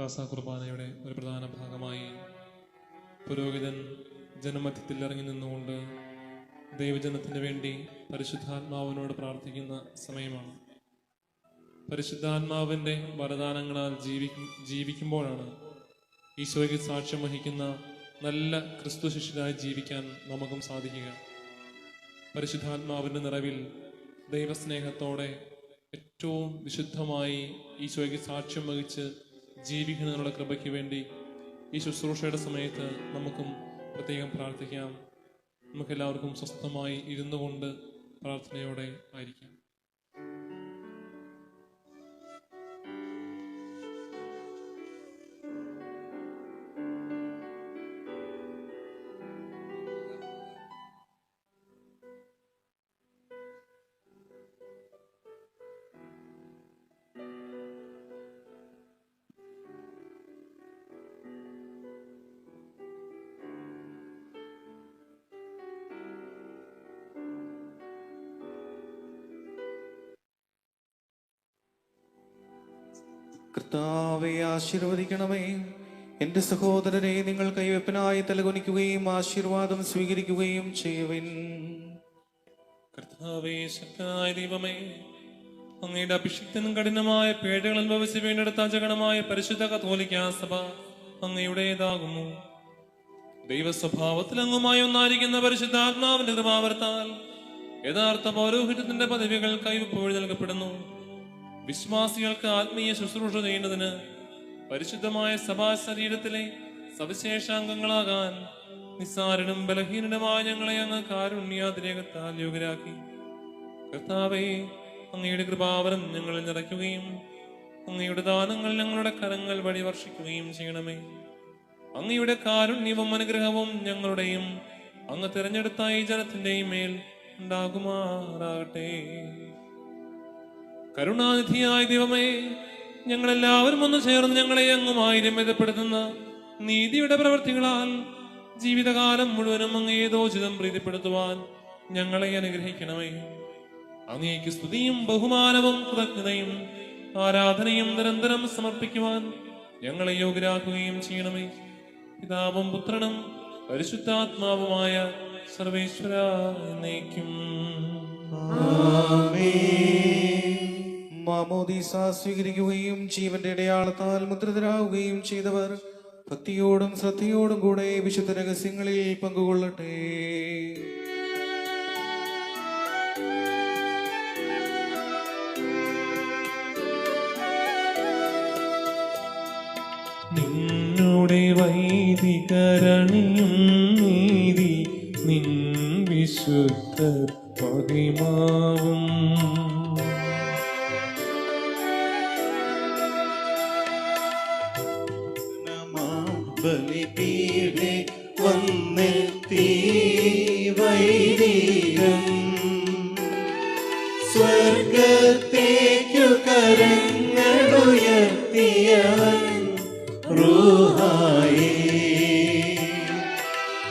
റാസ കുർബാനയുടെ ഒരു പ്രധാന ഭാഗമായി പുരോഹിതൻ ജനമധ്യത്തിൽ ഇറങ്ങി നിന്നുകൊണ്ട് ദൈവജനത്തിന് വേണ്ടി പരിശുദ്ധാത്മാവിനോട് പ്രാർത്ഥിക്കുന്ന സമയമാണ്. പരിശുദ്ധാത്മാവിന്റെ വരദാനങ്ങളാൽ ജീവിക്കും ജീവിക്കുമ്പോഴാണ് ഈശോയ്ക്ക് സാക്ഷ്യം വഹിക്കുന്ന നല്ല ക്രിസ്തു ശിഷ്യരായി ജീവിക്കാൻ നമുക്കും സാധിക്കുക. പരിശുദ്ധാത്മാവിന്റെ നിറവിൽ ദൈവസ്നേഹത്തോടെ ഏറ്റവും വിശുദ്ധമായി ഈശോയ്ക്ക് സാക്ഷ്യം വഹിച്ച് ജീവിക്കുന്നതിനുള്ള കൃപയ്ക്ക് വേണ്ടി ഈ ശുശ്രൂഷയുടെ സമയത്ത് നമുക്കും പ്രത്യേകം പ്രാർത്ഥിക്കാം. നമുക്കെല്ലാവർക്കും സ്വസ്ഥമായി ഇരുന്നു കൊണ്ട് പ്രാർത്ഥനയോടെ ആയിരിക്കാം. കർത്താവെ ആശീർവദിക്കണമേ. എന്റെ സഹോദരരെ നിങ്ങൾ കൈവെപ്പനായി തലകുനിക്കുകയും ആശീർവാദം സ്വീകരിക്കുകയും ചെയ്യുവിൻ. കർത്താവേ ശക്തനായ ദൈവമേ അങ്ങയുടെ അഭിഷിക്തനും കഠിനമായ പേടകൾ അനുഭവിച്ച് വീണ്ടെടുത്ത അജഗണമായ പരിശുദ്ധ കത്തോലിക്ക സഭ അങ്ങയുടേതാകുന്നു. ദൈവസ്വഭാവത്തിൽ അങ്ങുമായി ഒന്നായിരിക്കുന്ന പരിശുദ്ധാത്മാവിന്റെ കൃപാവർത്താൽ യഥാർത്ഥ പൗരോഹിത്യത്തിന്റെ പദവികൾ കൈവപ്പോഴി നൽകപ്പെടുന്നു. വിശ്വാസികൾക്ക് ആത്മീയ ശുശ്രൂഷ ചെയ്യുന്നതിന് പരിശുദ്ധമായ സഭാ ശരീരത്തിലെ സവിശേഷാംഗങ്ങളാകാൻ നിസ്സാരനും ബലഹീനനുമായ ഞങ്ങളെ അങ്ങ് കാരുണ്യാതിരേകത്താൽ യോഗ്യരാക്കി. കർത്താവേ അങ്ങയുടെ കൃപാവരം ഞങ്ങളിൽ നിറയ്ക്കുകയും അങ്ങയുടെ ദാനങ്ങൾ ഞങ്ങളുടെ കരങ്ങൾ വഴി വർഷിക്കുകയും ചെയ്യണമേ. അങ്ങയുടെ കാരുണ്യവും അനുഗ്രഹവും ഞങ്ങളുടെയും അങ്ങ് തിരഞ്ഞെടുത്ത ഈ ജനത്തിന്റെയും മേൽ ഉണ്ടാകുമാറാകട്ടെ. കരുണാനിധിയായ ദൈവമേ ഞങ്ങളെല്ലാവരും ഒന്ന് ചേർന്ന് ഞങ്ങളെ അങ്ങുമായി രമ്യതപ്പെടുത്തുന്ന നീതിയുടെ പ്രവർത്തികളാൽ ജീവിതകാലം മുഴുവനും അങ്ങേ ദോചിതം പ്രീതിപ്പെടുത്തുവാൻ ഞങ്ങളെ അനുഗ്രഹിക്കണമേ. അങ്ങേക്ക് സ്തുതിയും ബഹുമാനവും കൃതജ്ഞതയും ആരാധനയും നിരന്തരം സമർപ്പിക്കുവാൻ ഞങ്ങളെ യോഗ്യരാക്കുകയും ചെയ്യണമേ. പിതാവും പുത്രനും പരിശുദ്ധാത്മാവുമായ സർവേശ്വര എന്നേക്കും. മാമോദീസ സ്വീകരിക്കുകയും ജീവന്റെ ഇടയാളത്താൽ മുദ്രിതരാകുകയും ചെയ്തവർ ഭക്തിയോടും ശ്രദ്ധയോടും കൂടെ വിശുദ്ധ രഹസ്യങ്ങളിൽ പങ്കുകൊള്ളട്ടെ. നിന്നുടെ വൈദികരണിയും നീതി നിൻ വിശുദ്ധ പതിമാവും ബലിപീഠെ വന്നെത്തി വൈദികം സ്വർഗത്തേക്കു കരങ്ങളുയർത്തിയവൻ റൂഹായേ.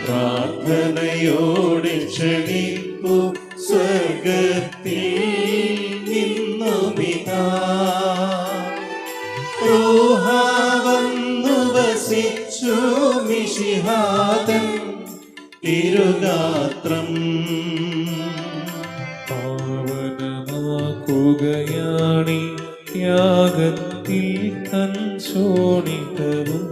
പ്രാർത്ഥനയോടെ ക്ഷണിപ്പു പാവനമാക്കുകയാണി യാഗത്തിൽ തൻ ശോണിതവും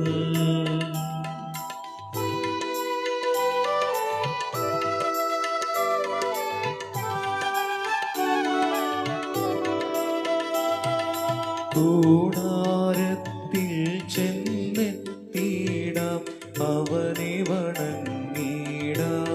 കൂടാരത്തിൽ ചെന്നെത്തിയിടാം അവനെ വണങ്ങിടാം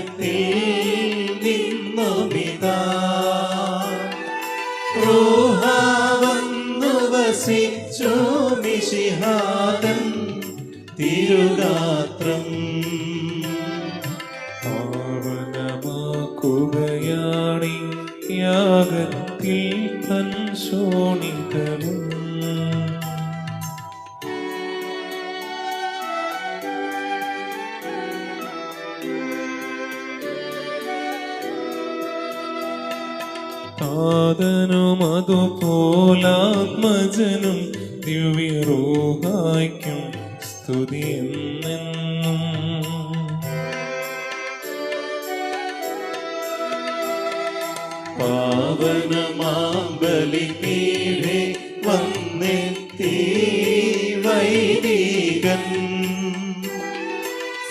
മിശിഹാതൻ തിരുഗാത്രം. പാവനമാക്കുകയാണി യാഗത്തിൽ തൻ ശോണിതരും താതനും അതുപോലാത്മജനും ദിവ്യറോഹായ്ക്കും സ്തുതി എന്നെന്നും. പാവനമാമ്പലിപീഠെ വന്നെത്തി വൈദികൻ.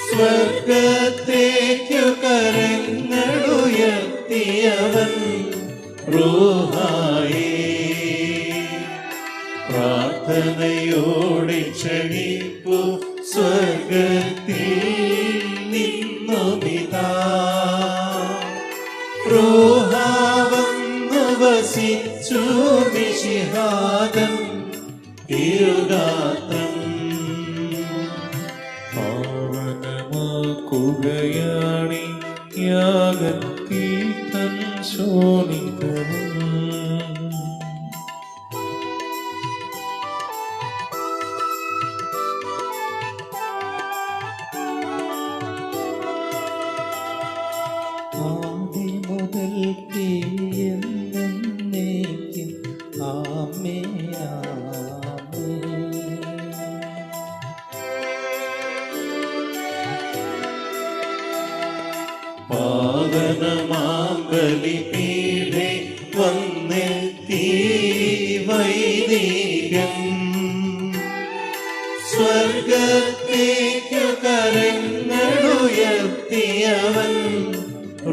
സ്വർഗത്തേക്കു കരങ്ങളുയർത്തിയവൻ റൂഹായേ. പ്രാർത്ഥനയോടെ ക്ഷണിപ്പു സ്വർഗത്തിൽ നിന്നുമിതാ. റൂഹാവന്നു വസിച്ചു മിശിഹാദൻ തിരുഗാത്രം. പാവനമാക്കുകയാണി യാഗത്തിൽ തൻ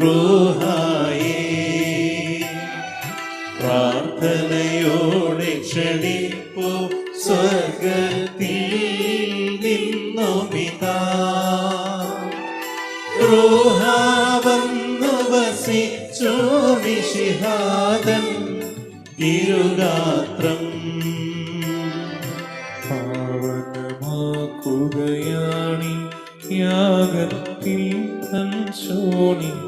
റൂഹായേ പ്രാർത്ഥനയോടെ ക്ഷണിപ്പു സ്വർഗത്തിൽ നിന്നുമിതാ റൂഹാവന്നു വസിച്ചു വിഷിഹാദൻ തിരുഗാത്രം പാവനമാക്കുകയാണി യാഗത്തിൽ തൻ ശോണിതരും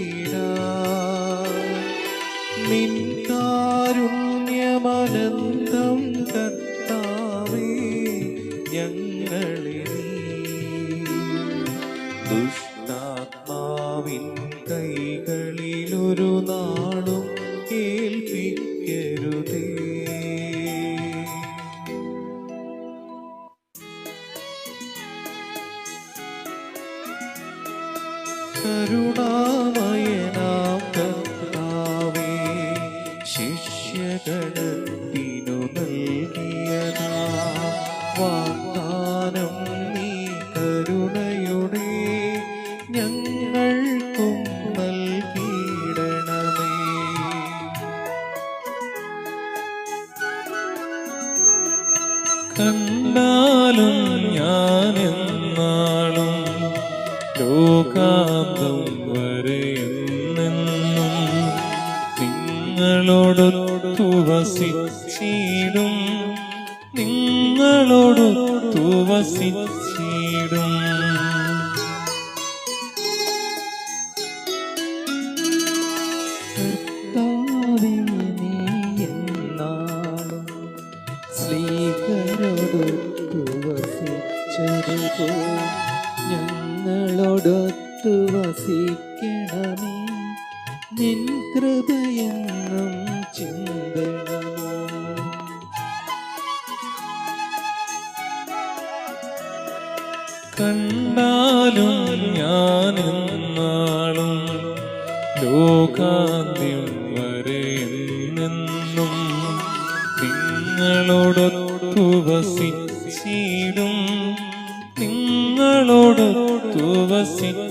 കരുണയുടെ ഞങ്ങൾക്കും നൽകിയിടണമേ കണ്ടാലും ഞാൻ എന്നാളും ലോകാന്തം വരെ എന്നെന്നും നിങ്ങളോടൊത്തു വസിച്ചിടും നിങ്ങളോടൊത്തു വസിച്ചിടും ഞങ്ങളോടൊത്തു വസിക്കണമേ. നിൻ കൃപയെന്നും ചിന്തണമേ കണ്ടാലും ഞാൻ എന്നാളും ലോകാന്ത്യം വരെ നിന്നും നിങ്ങളോടൊത്തു വസിച്ചിടും. നിങ്ങളോടൊത്തു വസിച്ചിടും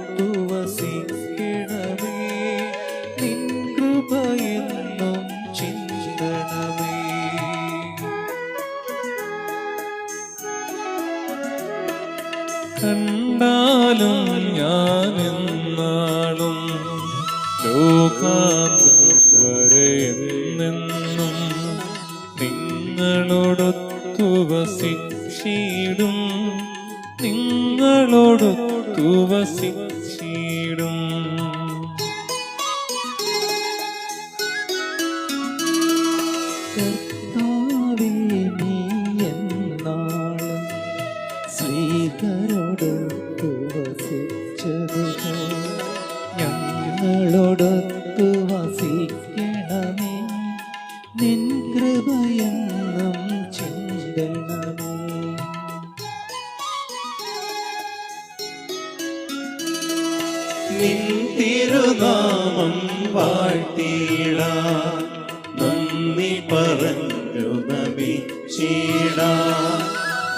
നിങ്ങളോടൊത്തു വസിച്ചിടും നിങ്ങളോടൊത്തു വസിച്ചിടും നീ എന്നാളും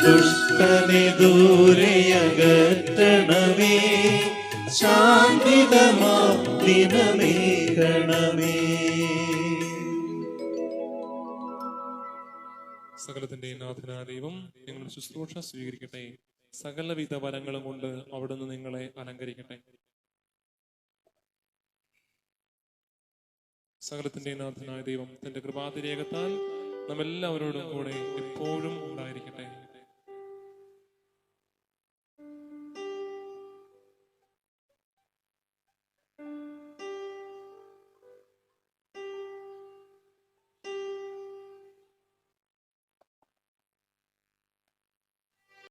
ദുഷ്ടനെ ദൂരെയകറ്റണമേ ശാന്തിതമാ ദിനമേകണമേ സകലത്തിന്റെ നാഥനായ ദൈവം നിങ്ങൾ ശുശ്രൂഷ സ്വീകരിക്കട്ടെ. സകലവിധ വരങ്ങളും കൊണ്ട് അവിടുന്ന് നിങ്ങളെ അലങ്കരിക്കട്ടെ. സകലത്തിന്റെ നാഥനായ ദൈവം തന്റെ കൃപാതിരേകത്താൽ നമ്മെല്ലാവരോടും കൂടെ എപ്പോഴും ഉണ്ടായിരിക്കട്ടെ.